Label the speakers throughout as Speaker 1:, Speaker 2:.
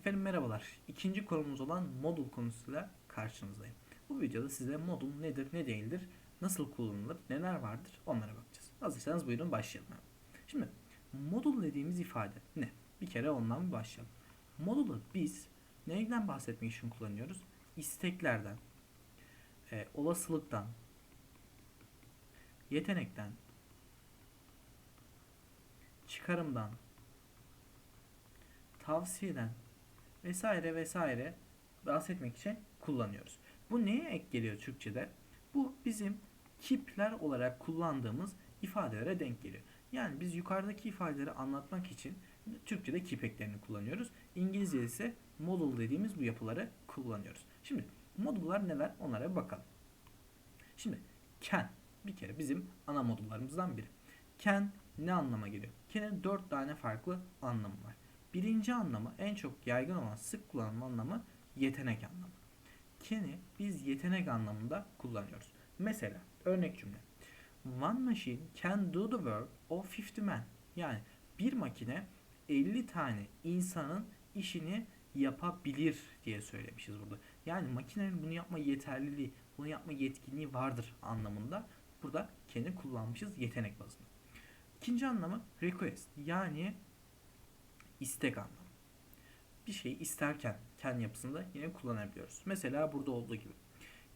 Speaker 1: Efendim merhabalar. İkinci konumuz olan modul konusuyla karşınızdayım. Bu videoda size modul nedir, ne değildir, nasıl kullanılır, neler vardır onlara bakacağız. Hazırsanız buyurun başlayalım. Şimdi modul dediğimiz ifade ne? Bir kere ondan bir başlayalım. Modulu biz neyden bahsetmek için kullanıyoruz? İsteklerden, e, olasılıktan, yetenekten, çıkarımdan, tavsiyeden vesaire vesaire bahsetmek için kullanıyoruz. Bu neye ek geliyor Türkçe'de? Bu bizim kipler olarak kullandığımız ifadelere denk geliyor. Yani biz yukarıdaki ifadeleri anlatmak için Türkçe'de kip eklerini kullanıyoruz. İngilizce'de ise modul dediğimiz bu yapıları kullanıyoruz. Şimdi modullar neler onlara bir bakalım. Şimdi can bir kere bizim ana modullarımızdan biri. Can ne anlama geliyor? Can'in 4 tane farklı anlamı var. Birinci anlamı en çok yaygın olan sık kullanılan anlamı yetenek anlamı. Can'i biz yetenek anlamında kullanıyoruz. Mesela örnek cümle. One machine can do the work of 50 men. Yani bir makine 50 tane insanın işini yapabilir diye söylemişiz burada. Yani makinenin bunu yapma yeterliliği, bunu yapma yetkinliği vardır anlamında burada can'i kullanmışız yetenek bazında. İkinci anlamı request yani istek anlamı. Bir şeyi isterken can yapısında yine kullanabiliyoruz. Mesela burada olduğu gibi.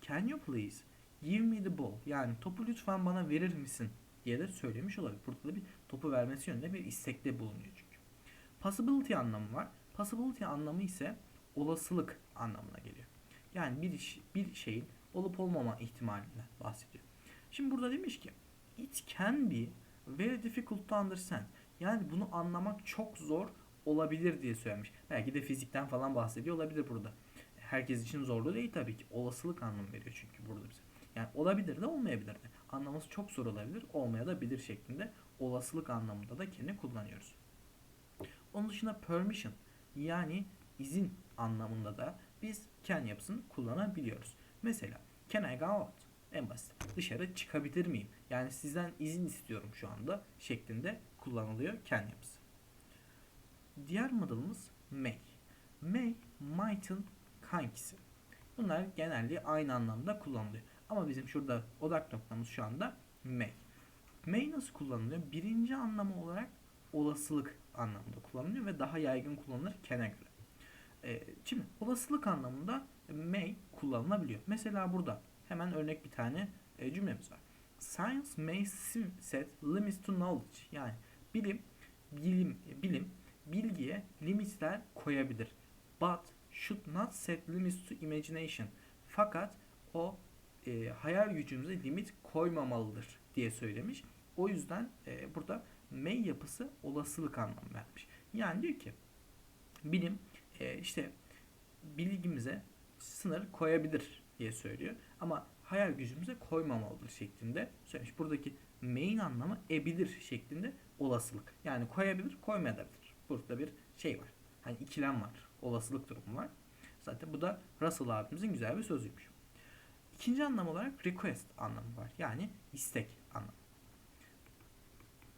Speaker 1: Can you please give me the ball? Yani topu lütfen bana verir misin diye de söylemiş olabilir. Burada da bir topu vermesi yönünde bir istekte bulunuyor çünkü. Possibility anlamı var. Possibility anlamı ise olasılık anlamına geliyor. Yani bir iş, bir şeyin olup olmama ihtimalinden bahsediyor. Şimdi burada demiş ki it can be very difficult to understand. Yani bunu anlamak çok zor olabilir diye söylemiş. Belki de fizikten falan bahsediyor olabilir burada. Herkes için zorlu değil tabii ki. Olasılık anlamı veriyor çünkü burada bize. Yani olabilir de olmayabilir de. Anlaması çok zor olabilir, olmayabilir şeklinde olasılık anlamında da kendi kullanıyoruz. Onun dışında permission yani izin anlamında da biz can yapısını kullanabiliyoruz. Mesela can I go out? En basit. Dışarı çıkabilir miyim? Yani sizden izin istiyorum şu anda şeklinde kullanılıyor can yapısı. Diğer modelimiz may. May, might'ın kankisi. Bunlar genelde aynı anlamda kullanılıyor. Ama bizim şurada odak noktamız şu anda may. May nasıl kullanılıyor? Birinci anlamı olarak olasılık anlamında kullanılıyor ve daha yaygın kullanılır can'e göre. Ee, şimdi olasılık anlamında may kullanılabiliyor. Mesela burada hemen örnek bir tane e, cümlemiz var. Science may set limits to knowledge. Yani bilim, bilim, bilim bilgiye limitler koyabilir. But should not set limits to imagination. Fakat o e, hayal gücümüze limit koymamalıdır diye söylemiş. O yüzden e, burada may yapısı olasılık anlamı vermiş. Yani diyor ki bilim e, işte bilgimize sınır koyabilir diye söylüyor. Ama hayal gücümüze koymamalıdır şeklinde söylemiş. Buradaki main anlamı ebilir şeklinde olasılık. Yani koyabilir, koymayabilir. Burada bir şey var. Hani ikilem var. Olasılık durumu var. Zaten bu da Russell abimizin güzel bir sözüymüş. İkinci anlam olarak request anlamı var. Yani istek anlamı.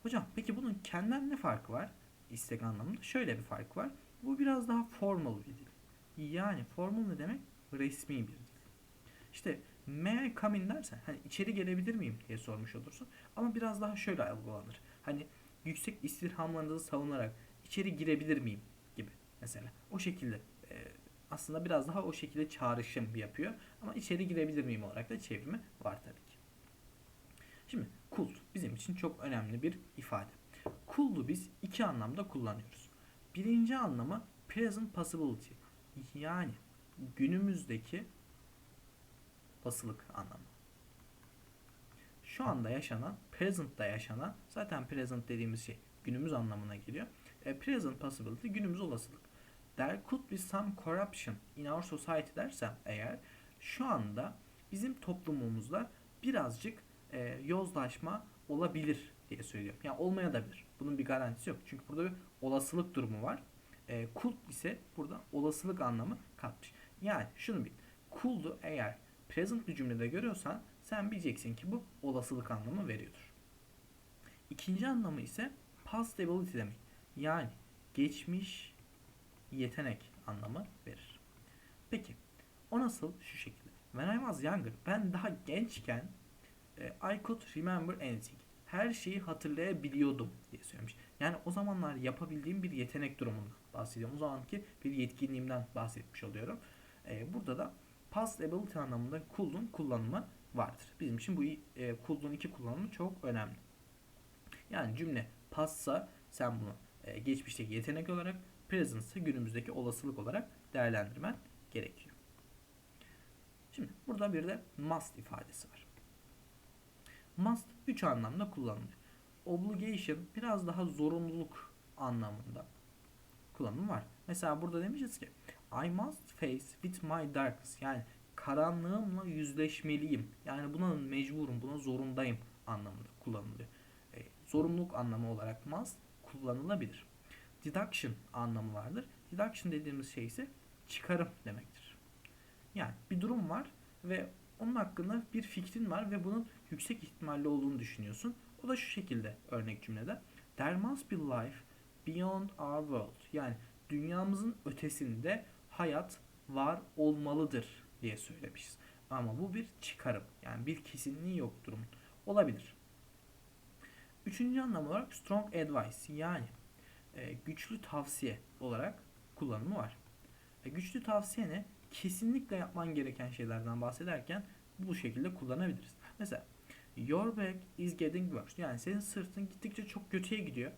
Speaker 1: Hocam peki bunun kendinden ne farkı var? İstek anlamında şöyle bir fark var. Bu biraz daha formal bir dil. Yani formal ne demek? Resmi bir dil. İşte may I come in dersen hani içeri gelebilir miyim diye sormuş olursun. Ama biraz daha şöyle algılanır. Hani yüksek istirhamlarınızı savunarak içeri girebilir miyim gibi mesela. O şekilde e, aslında biraz daha o şekilde çağrışım yapıyor. Ama içeri girebilir miyim olarak da çevrimi var tabii ki. Şimdi kult bizim için çok önemli bir ifade. Cool'u biz iki anlamda kullanıyoruz. Birinci anlamı present possibility. Yani günümüzdeki basılık anlamı. Şu anda yaşanan, present'ta yaşanan, zaten present dediğimiz şey günümüz anlamına geliyor. E, present possibility günümüz olasılık. There could be some corruption in our society dersem eğer şu anda bizim toplumumuzda birazcık e, yozlaşma olabilir diye söylüyorum. Yani olmaya da bilir. Bunun bir garantisi yok. Çünkü burada bir olasılık durumu var. E, kult ise burada olasılık anlamı katmış. Yani şunu bil. Cool'du eğer present bir cümlede görüyorsan sen bileceksin ki bu olasılık anlamı veriyordur. İkinci anlamı ise past ability demek. Yani geçmiş yetenek anlamı verir. Peki o nasıl? Şu şekilde. When I was younger, ben daha gençken e, I could remember anything. Her şeyi hatırlayabiliyordum diye söylemiş. Yani o zamanlar yapabildiğim bir yetenek durumundan bahsediyorum. O zamanki bir yetkinliğimden bahsetmiş oluyorum. E, burada da past ability anlamında could'un kullanımı vardır. Bizim için bu e, could'un iki kullanımı çok önemli. Yani cümle pastsa sen bunu e, geçmişteki yetenek olarak, present ise günümüzdeki olasılık olarak değerlendirmen gerekiyor. Şimdi burada bir de must ifadesi var. Must üç anlamda kullanılıyor. Obligation biraz daha zorunluluk anlamında kullanımı var. Mesela burada demişiz ki I must face with my darkness yani karanlığımla yüzleşmeliyim. Yani buna mecburum, buna zorundayım anlamında kullanılıyor. E, zorunluluk anlamı olarak must kullanılabilir. Deduction anlamı vardır. Deduction dediğimiz şey ise çıkarım demektir. Yani bir durum var ve onun hakkında bir fikrin var ve bunun yüksek ihtimalle olduğunu düşünüyorsun. O da şu şekilde örnek cümlede. There must be life beyond our world. Yani dünyamızın ötesinde hayat var olmalıdır diye söylemişiz. Ama bu bir çıkarım. Yani bir kesinliği yok durumun. Olabilir. Üçüncü anlam olarak strong advice yani e, güçlü tavsiye olarak kullanımı var. E, güçlü tavsiye ne? Kesinlikle yapman gereken şeylerden bahsederken bu şekilde kullanabiliriz. Mesela your back is getting worse. Yani senin sırtın gittikçe çok kötüye gidiyor.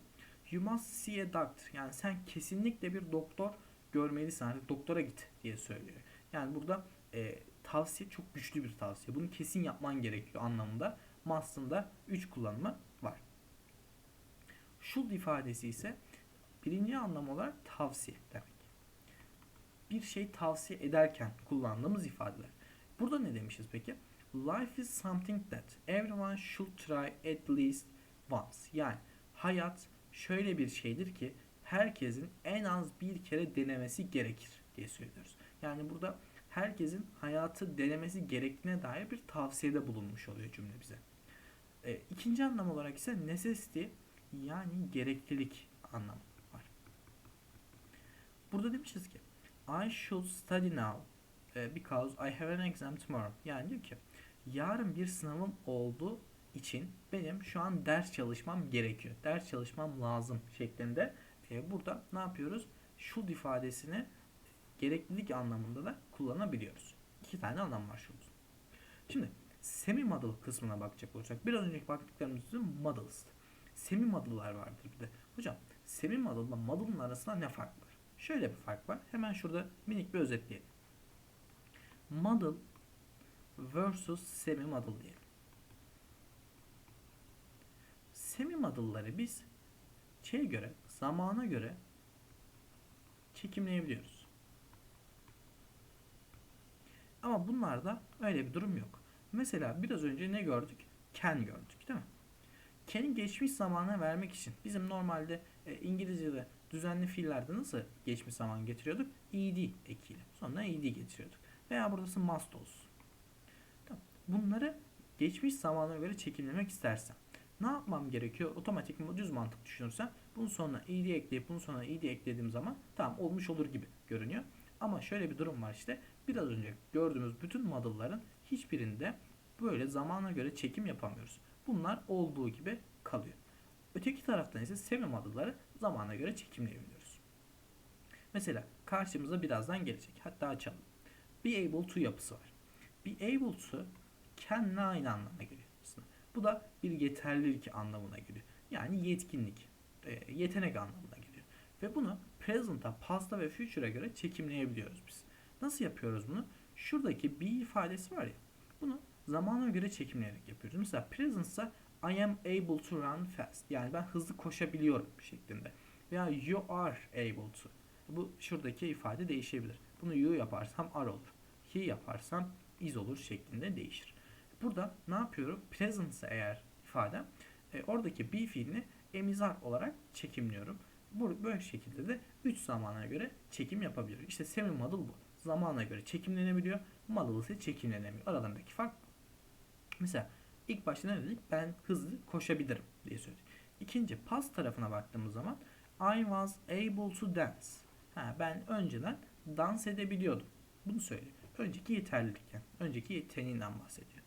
Speaker 1: You must see a doctor. Yani sen kesinlikle bir doktor görmelisin. Artık doktora git diye söylüyor. Yani burada e, tavsiye çok güçlü bir tavsiye. Bunu kesin yapman gerekiyor anlamında. Must'ın da 3 kullanımı. Should ifadesi ise birinci anlam olarak tavsiye demek. Bir şey tavsiye ederken kullandığımız ifadeler. Burada ne demişiz peki? Life is something that everyone should try at least once. Yani hayat şöyle bir şeydir ki herkesin en az bir kere denemesi gerekir diye söylüyoruz. Yani burada herkesin hayatı denemesi gerektiğine dair bir tavsiyede bulunmuş oluyor cümle bize. E, ikinci anlam olarak ise necessity yani gereklilik anlamı var. Burada demişiz ki I should study now because I have an exam tomorrow. Yani diyor ki yarın bir sınavım olduğu için benim şu an ders çalışmam gerekiyor. Ders çalışmam lazım şeklinde. E, burada ne yapıyoruz? Should ifadesini gereklilik anlamında da kullanabiliyoruz. İki tane anlam var should. Şimdi semi model kısmına bakacak olursak biraz önceki baktıklarımızın models. Semi model'lar vardır bir de. Hocam semi model ile model'ın arasında ne fark var? Şöyle bir fark var. Hemen şurada minik bir özetleyelim. Model versus semi model diyelim. Semi model'ları biz şeye göre, zamana göre çekimleyebiliyoruz. Ama bunlarda öyle bir durum yok. Mesela biraz önce ne gördük? Can gördük? Can'i geçmiş zamana vermek için bizim normalde e, İngilizce'de düzenli fiillerde nasıl geçmiş zaman getiriyorduk? ed ekiyle. Sonra ed getiriyorduk. Veya burası must olsun. Tamam. Bunları geçmiş zamana göre çekimlemek istersen ne yapmam gerekiyor? Otomatik düz mantık düşünürsen bunun sonuna ed ekleyip bunun sonuna ed eklediğim zaman tamam olmuş olur gibi görünüyor. Ama şöyle bir durum var işte. Biraz önce gördüğümüz bütün model'ların hiçbirinde böyle zamana göre çekim yapamıyoruz. Bunlar olduğu gibi kalıyor. Öteki taraftan ise semi model'ları zamana göre çekimleyebiliyoruz. Mesela karşımıza birazdan gelecek. Hatta açalım. Be able to yapısı var. Be able to can'le aynı anlamına geliyor. Bu da bir yeterlilik anlamına geliyor. Yani yetkinlik, e, yetenek anlamına geliyor. Ve bunu present'a, past'a ve future'a göre çekimleyebiliyoruz biz. Nasıl yapıyoruz bunu? Şuradaki be ifadesi var ya. Bunu zamana göre çekimleyerek yapıyoruz. Mesela present ise I am able to run fast. Yani ben hızlı koşabiliyorum şeklinde. Veya you are able to. Bu şuradaki ifade değişebilir. Bunu you yaparsam are olur. He yaparsam is olur şeklinde değişir. Burada ne yapıyorum? Present ise eğer ifadem e, oradaki be fiilini emizar olarak çekimliyorum. Bu böyle şekilde de 3 zamana göre çekim yapabiliyorum. İşte semi model bu. Zamana göre çekimlenebiliyor. Model ise çekimlenemiyor. Aralarındaki fark. Mesela ilk başta ne dedik? Ben hızlı koşabilirim diye söyledik. İkinci past tarafına baktığımız zaman I was able to dance. Ha, ben önceden dans edebiliyordum. Bunu söylüyor. Önceki yeterlilikten, önceki yeteneğinden bahsediyor.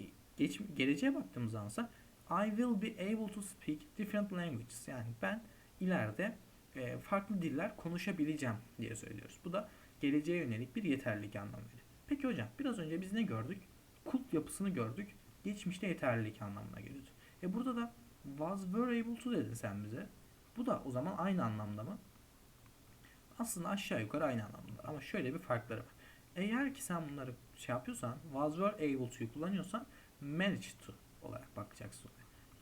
Speaker 1: E, Geç, geleceğe baktığımız zamansa I will be able to speak different languages. Yani ben ileride e, farklı diller konuşabileceğim diye söylüyoruz. Bu da geleceğe yönelik bir yeterlilik anlamı veriyor. Peki hocam biraz önce biz ne gördük? Kulp yapısını gördük. Geçmişte yeterlilik anlamına geliyordu. E burada da was were able to dedin sen bize. Bu da o zaman aynı anlamda mı? Aslında aşağı yukarı aynı anlamda. Ama şöyle bir farkları var. Eğer ki sen bunları şey yapıyorsan, was were able to'yu kullanıyorsan managed to olarak bakacaksın.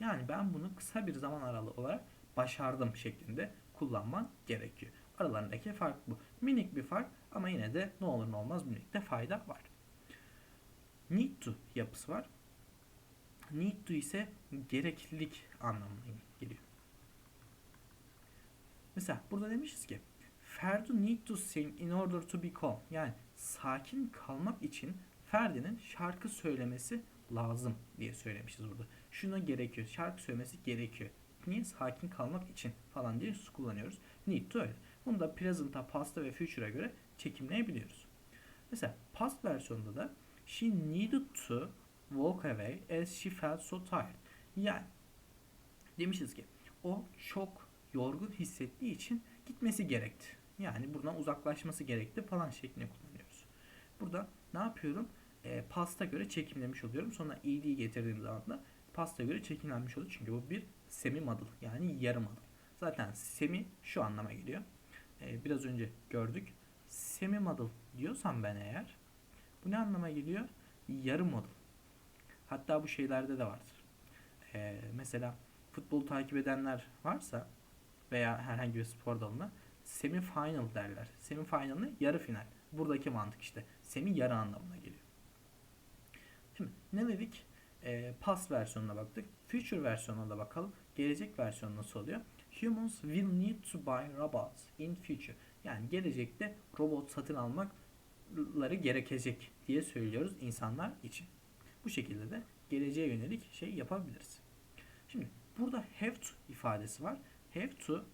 Speaker 1: Yani ben bunu kısa bir zaman aralığı olarak başardım şeklinde kullanman gerekiyor. Aralarındaki fark bu. Minik bir fark ama yine de ne olur ne olmaz minikte fayda var. Need to yapısı var. Need to ise gereklilik anlamına geliyor. Mesela burada demişiz ki Ferdu need to sing in order to be calm. Yani sakin kalmak için Ferdi'nin şarkı söylemesi lazım diye söylemişiz burada. Şuna gerekiyor. Şarkı söylemesi gerekiyor. Niye? Sakin kalmak için falan diye kullanıyoruz. Need to öyle. Bunu da present'a, past'a ve future'a göre çekimleyebiliyoruz. Mesela past versiyonunda da she needed to walk away as she felt so tired. Yani demişiz ki o çok yorgun hissettiği için gitmesi gerekti. Yani buradan uzaklaşması gerekti falan şeklinde kullanıyoruz. Burada ne yapıyorum? E, pasta göre çekimlemiş oluyorum. Sonra ed'yi getirdiğim zaman da pasta göre çekimlenmiş oluyor. Çünkü bu bir semi model yani yarım model. Zaten semi şu anlama geliyor. E, biraz önce gördük. Semi model diyorsam ben eğer bu ne anlama geliyor? Yarım model. Hatta bu şeylerde de vardır. E, mesela futbol takip edenler varsa veya herhangi bir spor dalına semi final derler. Semi final'ı yarı final. Buradaki mantık işte. Semi yarı anlamına geliyor. Şimdi ne dedik? Ee, past versiyonuna baktık. Future versiyonuna da bakalım. Gelecek versiyonu nasıl oluyor? Humans will need to buy robots in future. Yani gelecekte robot satın almakları gerekecek diye söylüyoruz insanlar için. Bu şekilde de geleceğe yönelik şey yapabiliriz. Şimdi burada have to ifadesi var. Have to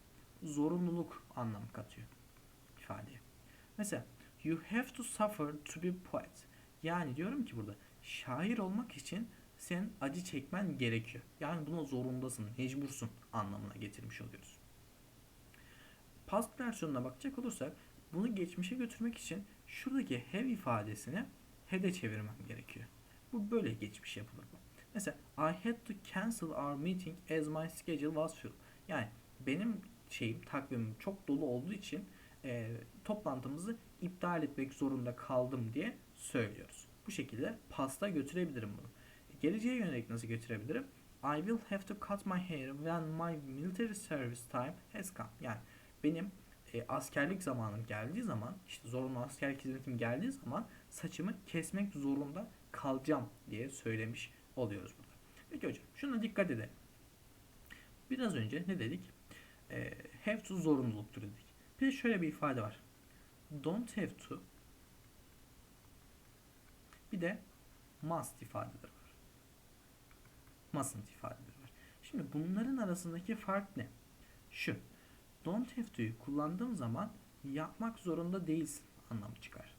Speaker 1: zorunluluk anlamı katıyor ifadeye. Mesela you have to suffer to be poet. Yani diyorum ki burada şair olmak için sen acı çekmen gerekiyor. Yani buna zorundasın, mecbursun anlamına getirmiş oluyoruz. Past versiyonuna bakacak olursak bunu geçmişe götürmek için şuradaki have ifadesini head'e çevirmem gerekiyor. Bu böyle geçmiş yapılır. Mesela I had to cancel our meeting as my schedule was full. Yani benim şeyim takvimim çok dolu olduğu için e, toplantımızı iptal etmek zorunda kaldım diye söylüyoruz. Bu şekilde pasta götürebilirim bunu. Geleceğe yönelik nasıl götürebilirim? I will have to cut my hair when my military service time has come. Yani benim e, askerlik zamanım geldiği zaman, işte zorunlu askerlik hizmetim geldiği zaman saçımı kesmek zorunda kalacağım diye söylemiş oluyoruz burada. Peki hocam şuna dikkat edelim. Biraz önce ne dedik? E, have to zorunluluktur dedik. Bir de şöyle bir ifade var. Don't have to bir de must ifadeleri var. Mustn't ifadeleri var. Şimdi bunların arasındaki fark ne? Şu. Don't have to'yu kullandığım zaman yapmak zorunda değilsin anlamı çıkar.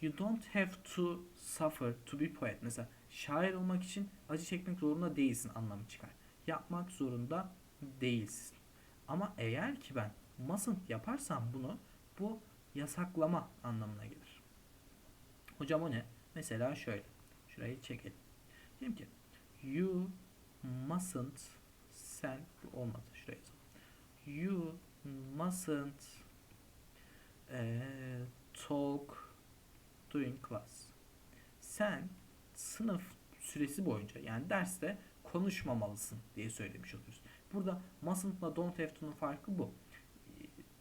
Speaker 1: You don't have to suffer to be poet. Mesela şair olmak için acı çekmek zorunda değilsin anlamı çıkar. Yapmak zorunda değilsin. Ama eğer ki ben mustn't yaparsam bunu bu yasaklama anlamına gelir. Hocam o ne? Mesela şöyle. Şurayı çekelim. Diyelim ki you mustn't sen olmadı. Şuraya yazalım. You mustn't e, talk during class. Sen sınıf süresi boyunca yani derste konuşmamalısın diye söylemiş oluyoruz. Burada mustn'tla don't have to'nun farkı bu.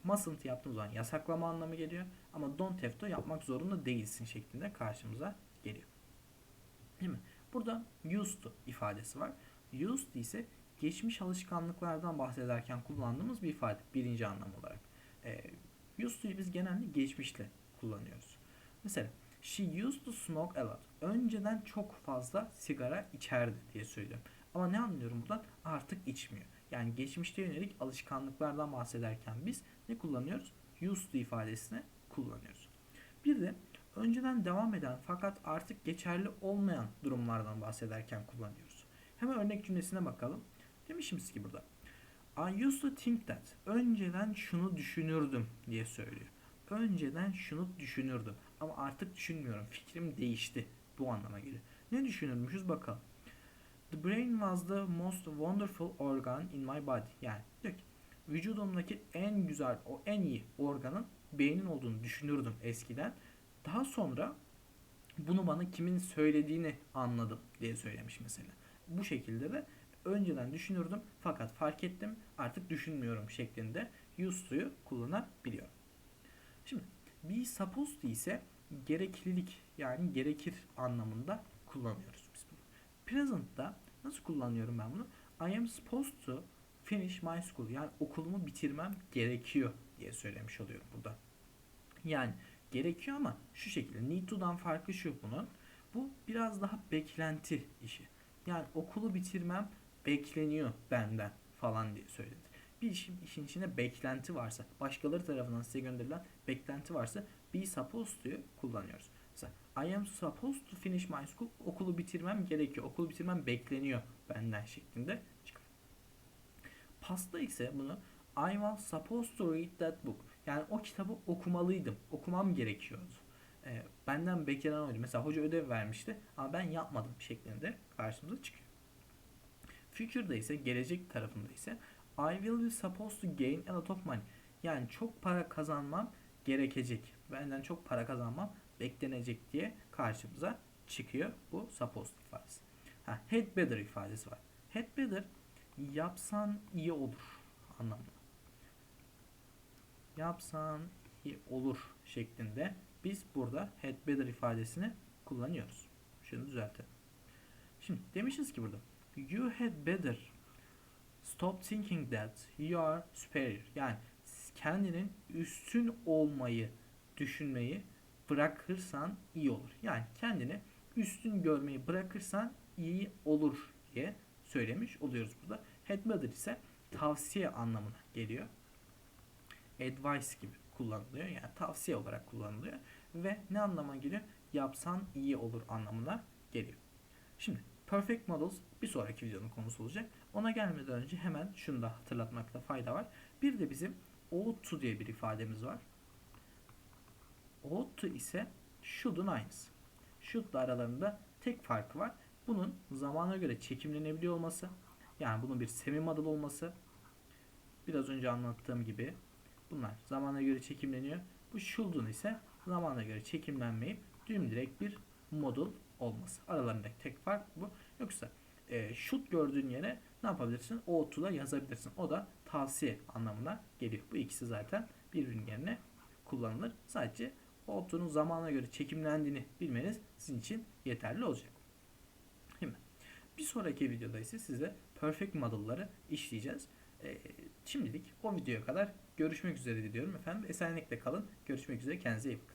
Speaker 1: Mustn't yaptığımız zaman yasaklama anlamı geliyor ama don't have to yapmak zorunda değilsin şeklinde karşımıza geliyor. Değil mi? Burada used to ifadesi var. Used ise geçmiş alışkanlıklardan bahsederken kullandığımız bir ifade birinci anlam olarak. E, used to'yu biz genelde geçmişle kullanıyoruz. Mesela she used to smoke a lot. Önceden çok fazla sigara içerdi diye söylüyorum. Ama ne anlıyorum buradan? Artık içmiyor. Yani geçmişte yönelik alışkanlıklardan bahsederken biz ne kullanıyoruz? Used to ifadesini kullanıyoruz. Bir de önceden devam eden fakat artık geçerli olmayan durumlardan bahsederken kullanıyoruz. Hemen örnek cümlesine bakalım. Demişimiz ki burada. I used to think that. Önceden şunu düşünürdüm diye söylüyor. Önceden şunu düşünürdüm ama artık düşünmüyorum. Fikrim değişti. Bu anlama geliyor. Ne düşünürmüşüz bakalım. The brain was the most wonderful organ in my body. Yani diyor ki vücudumdaki en güzel, o en iyi organın beynin olduğunu düşünürdüm eskiden. Daha sonra bunu bana kimin söylediğini anladım diye söylemiş mesela. Bu şekilde de önceden düşünürdüm fakat fark ettim artık düşünmüyorum şeklinde used to'yu kullanabiliyorum. Şimdi be supposed ise gereklilik yani gerekir anlamında kullanıyoruz biz bunu. Present'ta nasıl kullanıyorum ben bunu? I am supposed to finish my school. Yani okulumu bitirmem gerekiyor diye söylemiş oluyorum burada. Yani gerekiyor ama şu şekilde need to'dan farkı şu bunun. Bu biraz daha beklenti işi. Yani okulu bitirmem bekleniyor benden falan diye söyledi. Bir işin, işin içinde beklenti varsa, başkaları tarafından size gönderilen beklenti varsa be supposed to'yu kullanıyoruz. Mesela I am supposed to finish my school. Okulu bitirmem gerekiyor. Okulu bitirmem bekleniyor benden şeklinde çıkar. Pasta ise bunu I was supposed to read that book. Yani o kitabı okumalıydım. Okumam gerekiyordu. E, benden beklenen oydu. Mesela hoca ödev vermişti ama ben yapmadım şeklinde karşımıza çıkıyor. Future'da ise gelecek tarafında ise I will be supposed to gain a lot of money. Yani çok para kazanmam gerekecek. Benden çok para kazanmam beklenecek diye karşımıza çıkıyor bu supposed ifadesi. Ha, had better ifadesi var. Had better yapsan iyi olur anlamında. Yapsan iyi olur şeklinde biz burada had better ifadesini kullanıyoruz. Şunu düzeltelim. Şimdi demişiz ki burada you had better stop thinking that you are superior. Yani kendinin üstün olmayı düşünmeyi bırakırsan iyi olur. Yani kendini üstün görmeyi bırakırsan iyi olur diye söylemiş oluyoruz burada. Had better ise tavsiye anlamına geliyor. Advice gibi kullanılıyor. Yani tavsiye olarak kullanılıyor. Ve ne anlama geliyor? Yapsan iyi olur anlamına geliyor. Şimdi Perfect Models bir sonraki videonun konusu olacak. Ona gelmeden önce hemen şunu da hatırlatmakta fayda var. Bir de bizim ought to diye bir ifademiz var. Ought to ise should'un aynısı. Should aralarında tek farkı var. Bunun zamana göre çekimlenebiliyor olması. Yani bunun bir semi model olması. Biraz önce anlattığım gibi bunlar zamana göre çekimleniyor. Bu should'un ise zamana göre çekimlenmeyip direkt bir model olması. Aralarındaki tek fark bu. Yoksa e, should gördüğün yere ne yapabilirsin? O da yazabilirsin. O da tavsiye anlamına geliyor. Bu ikisi zaten birbirinin yerine kullanılır. Sadece ough'un zamana göre çekimlendiğini bilmeniz sizin için yeterli olacak. Şimdi bir sonraki videoda ise size perfect model'ları işleyeceğiz. Ee, şimdilik o videoya kadar görüşmek üzere diliyorum efendim. Esenlikle kalın. Görüşmek üzere. Kendinize iyi bakın.